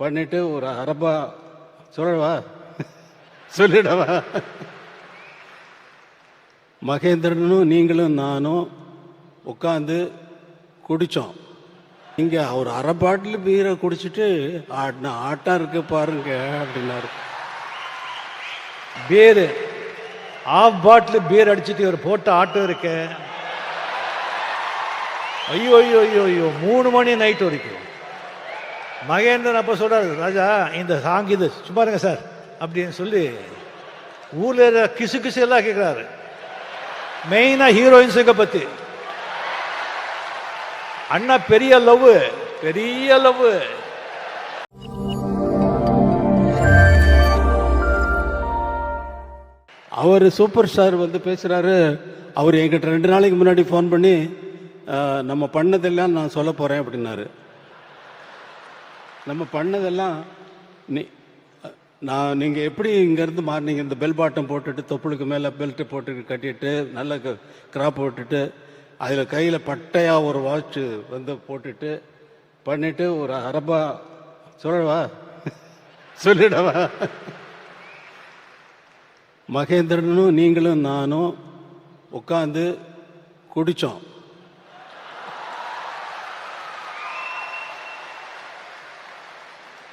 பண்ணிட்டு ஒரு அரபா சொல்லவா? சொல்லிடவா? மகேந்திரனும் நீங்களும் நானும் உட்காந்து குடித்தோம் இங்கே அவர் அரை பாட்டில் பீரை குடிச்சிட்டு ஆடின ஆட்டம் இருக்கு பாருங்க அப்படின்னாரு. பீர் ஆஃப் பாட்டில் பீர் அடிச்சிட்டு ஒரு போட்ட ஆட்டம் இருக்க. ஐயோ ஐயோ ஐயோ ஐயோ மூணு மணி நைட் வரைக்கும். மகேந்திரன் அப்போ சொல்கிறார் ராஜா இந்த சாங் இது சும்மா இருங்க சார் அப்படின்னு சொல்லி ஊரில் இருக்கிற கிசு கிசு எல்லாம் கேட்குறாரு மெயினாக ஹீரோயின்ஸுங்க பற்றி அண்ணா பெரிய லவ் பெரிய லவ் அவர் சூப்பர் ஸ்டார் வந்து பேசுகிறாரு அவர் என்கிட்ட ரெண்டு நாளைக்கு முன்னாடி ஃபோன் பண்ணி நம்ம பண்ணதெல்லாம் நான் சொல்ல போகிறேன் அப்படின்னாரு. நம்ம பண்ணதெல்லாம் நீ நான் நீங்கள் எப்படி இங்கேருந்து மாறினீங்க? இந்த பெல் பாட்டம் போட்டுட்டு தொப்புளுக்கு மேலே பெல்ட்டு போட்டு கட்டிட்டு நல்ல கிராப் போட்டுட்டு அதில் கையில் பட்டையாக ஒரு வாட்ச்சு வந்து போட்டுட்டு பண்ணிவிட்டு ஒரு அரபா சொல்லவா? சொல்லிடவா? மகேந்திரனும் நீங்களும் நானும் உட்காந்து குடித்தோம்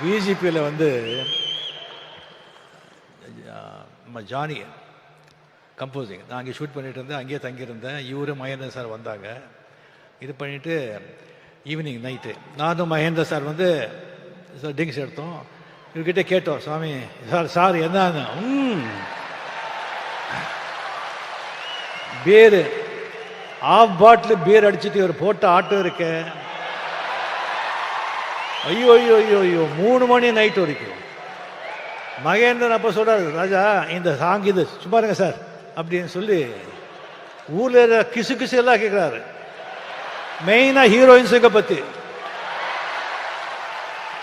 பிஜேபியில் வந்து நம்ம ஜானி கம்போசிங் நான் அங்கே ஷூட் பண்ணிட்டு இருந்தேன் அங்கேயே தங்கியிருந்தேன். இவரும் மகேந்திர சார் வந்தாங்க. இது பண்ணிவிட்டு ஈவினிங் நைட்டு நானும் மகேந்திர சார் வந்து சார் ட்ரிங்க்ஸ் எடுத்தோம். இவர்கிட்ட கேட்டோம் சுவாமி சார் சார் என்ன ம் ஆஃப் பாட்டில் பீர் அடிச்சுட்டு ஒரு போட்ட ஆட்டோ இருக்கேன் ஐயோ ஐயோ ஐயோ ஐயோ மூணு மணி நைட் வரைக்கும். மகேந்திரன் அப்போ சொல்கிறார் ராஜா இந்த சாங் இது சும்மா இருங்க சார் அப்படின்னு சொல்லி ஊரில் இருக்கிற கிசு கிசு எல்லாம் கேட்குறாரு மெயினாக ஹீரோயின்ஸுங்க பற்றி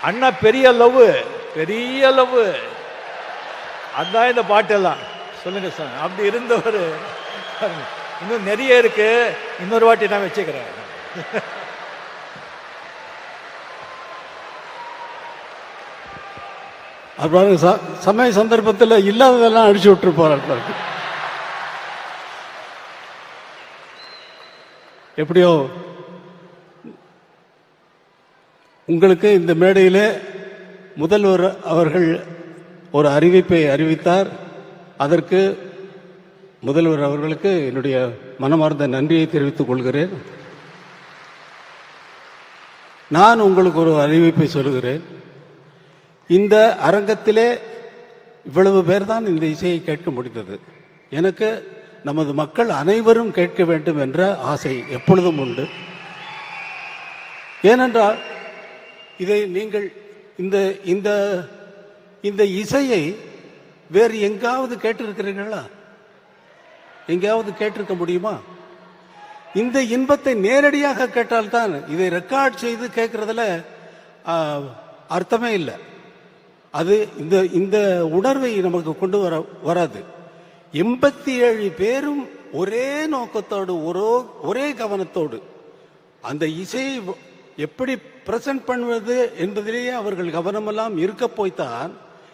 அண்ணா பெரிய லவ் பெரிய லவ் அதான் இந்த பாட்டெல்லாம். சொல்லுங்கள் சார் அப்படி இருந்தவர் இன்னும் நிறைய இருக்கு. இன்னொரு வாட்டி நான் வச்சுக்கிறேன். அப்புறம் ச- சமய சந்தர்ப்பத்தில் இல்லாததெல்லாம் அடிச்சு விட்டு போறார் பாருங்க. எப்படியோ உங்களுக்கு இந்த மேடையில் முதல்வர் அவர்கள் ஒரு அறிவிப்பை அறிவித்தார். அதற்கு முதல்வர் அவர்களுக்கு என்னுடைய மனமார்ந்த நன்றியை தெரிவித்துக் கொள்கிறேன். நான் உங்களுக்கு ஒரு அறிவிப்பை சொல்கிறேன். இந்த அரங்கத்திலே இவ்வளவு பேர் தான் இந்த இசையை கேட்க முடிந்தது. எனக்கு நமது மக்கள் அனைவரும் கேட்க வேண்டும் என்ற ஆசை எப்பொழுதும் உண்டு. ஏனென்றால் இதை நீங்கள் இந்த இந்த இந்த இசையை வேறு எங்காவது கேட்டிருக்கிறீர்களா? எங்கேயாவது கேட்டிருக்க முடியுமா? இந்த இன்பத்தை நேரடியாக கேட்டால்தான் இதை ரெக்கார்ட் செய்து கேட்கறதுல அர்த்தமே இல்லை. அது இந்த இந்த உணர்வை நமக்கு கொண்டு வர வராது. எண்பத்தி ஏழு பேரும் ஒரே நோக்கத்தோடு ஒரே ஒரே கவனத்தோடு அந்த இசையை எப்படி பிரசன்ட் பண்ணுவது என்பதிலேயே அவர்கள் கவனமெல்லாம் இருக்க போய்த்தான்.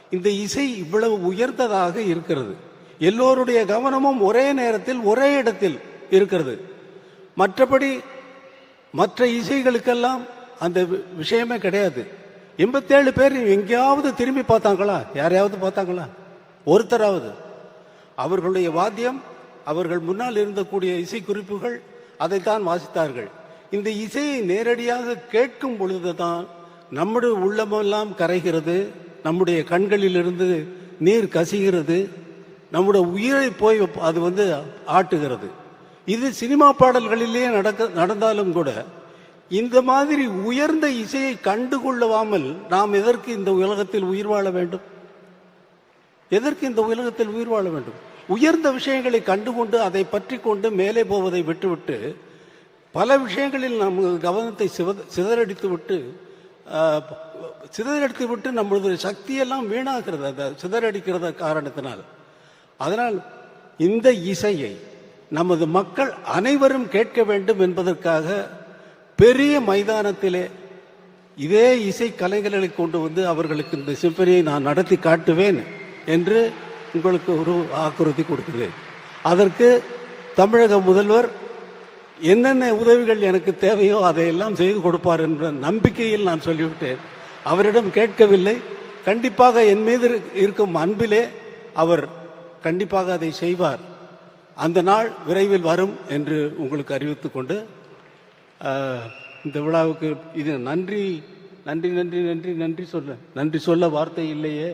இந்த இசை இவ்வளவு உயர்ந்ததாக இருக்கிறது. எல்லோருடைய கவனமும் ஒரே நேரத்தில் ஒரே இடத்தில் இருக்கிறது. மற்றபடி மற்ற இசைகளுக்கெல்லாம் அந்த வி- விஷயமே கிடையாது. எண்பத்தேழு பேர் எங்கேயாவது திரும்பி பார்த்தாங்களா? யாரையாவது பார்த்தாங்களா? ஒருத்தராவது. அவர்களுடைய வாத்தியம் அவர்கள் முன்னால் இருந்தக்கூடிய இசை குறிப்புகள் அதைத்தான் வாசித்தார்கள். இந்த இசையை நேரடியாக கேட்கும் பொழுதுதான் நம்முடைய உள்ளமெல்லாம் கரைகிறது நம்முடைய கண்களிலிருந்து நீர் கசிகிறது நம்முடைய உயிரை போய் அது வந்து ஆட்டுகிறது. இது சினிமா பாடல்களிலேயே நடக்க நடந்தாலும் கூட இந்த மாதிரி உயர்ந்த இசையை கண்டுகொள்ளவாமல் நாம் எதற்கு இந்த உலகத்தில் உயிர் வாழ வேண்டும்? எதற்கு இந்த உலகத்தில் உயிர் வாழ வேண்டும்? உயர்ந்த விஷயங்களை கண்டுகொண்டு அதை பற்றி கொண்டு மேலே போவதை விட்டுவிட்டு பல விஷயங்களில் நம் கவனத்தை சிவ- சிதறடித்து விட்டு சிதறடித்து விட்டு நம்மளது சக்தியெல்லாம் வீணாகிறது அந்த சிதறடிக்கிறத காரணத்தினால். அதனால் இந்த இசையை நமது மக்கள் அனைவரும் கேட்க வேண்டும் என்பதற்காக பெரிய மைதானத்திலே இதே இசை கலைஞர்களை கொண்டு வந்து அவர்களுக்கு இந்த சிம்பனியை நான் நடத்தி காட்டுவேன் என்று உங்களுக்கு ஒரு வாக்குறுதி கொடுக்கிறேன். அதற்கு தமிழக முதல்வர் என்னென்ன உதவிகள் எனக்கு தேவையோ அதையெல்லாம் செய்து கொடுப்பார் என்ற நம்பிக்கையில் நான் சொல்லிவிட்டேன். அவரிடம் கேட்கவில்லை. கண்டிப்பாக என் மீது இருக்கும் அன்பிலே அவர் கண்டிப்பாக அதை செய்வார். அந்த நாள் விரைவில் வரும் என்று உங்களுக்கு அறிவித்துக் கொண்டு இந்த விழாவுக்கு இது நன்றி நன்றி நன்றி நன்றி நன்றி சொல்ல நன்றி சொல்ல வார்த்தை இல்லையே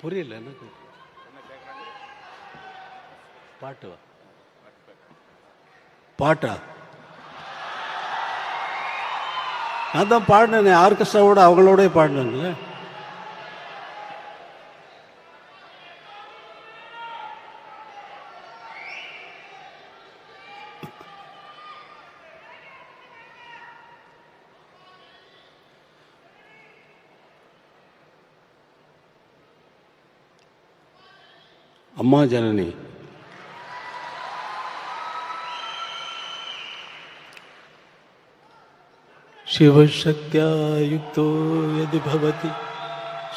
புரியல எனக்கு பாட்டு வா. பாட்டா? நான் தான் பாடினேன் ஆர்கெஸ்ட்ராவோட அவங்களோட பாடினேன்ல அம்மா ஜனனி. శివశక్త్యా యుక్తో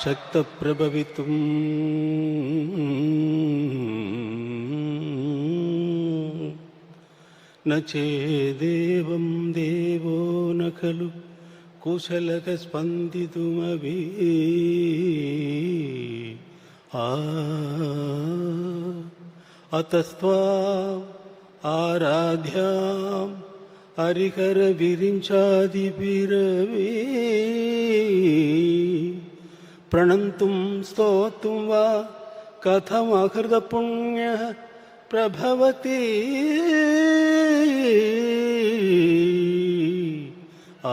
శక్త ప్రభవితు నేదేవం దేవో నలు కుశలక స్పందితుమీ అతస్వా ఆరాధ్యాం अतस्त्वा आराध्याम् हरिकर विरिञ्चादिभिरवे प्रणन्तुं स्तोतुं वा कथमहृतपुण्यः प्रभवति आ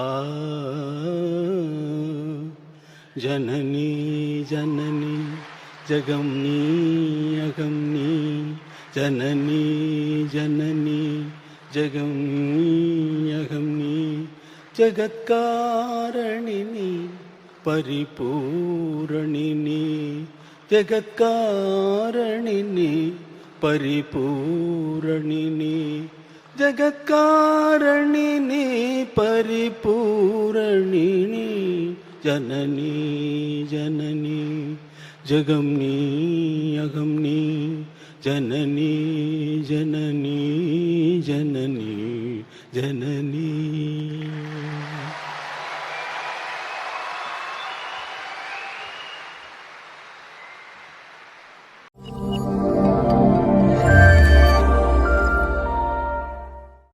जननी जननी जगम्नी अगम्नी जननी जननी अगम्नी जगत्कारणिनी परिपूरणिनी जगत्कारणिनी परिपूरणिनी जगत्कारणिनी परिपूरणिनी जननी जननी जगम्नी अगम्नी जननी जननी। जननी जननी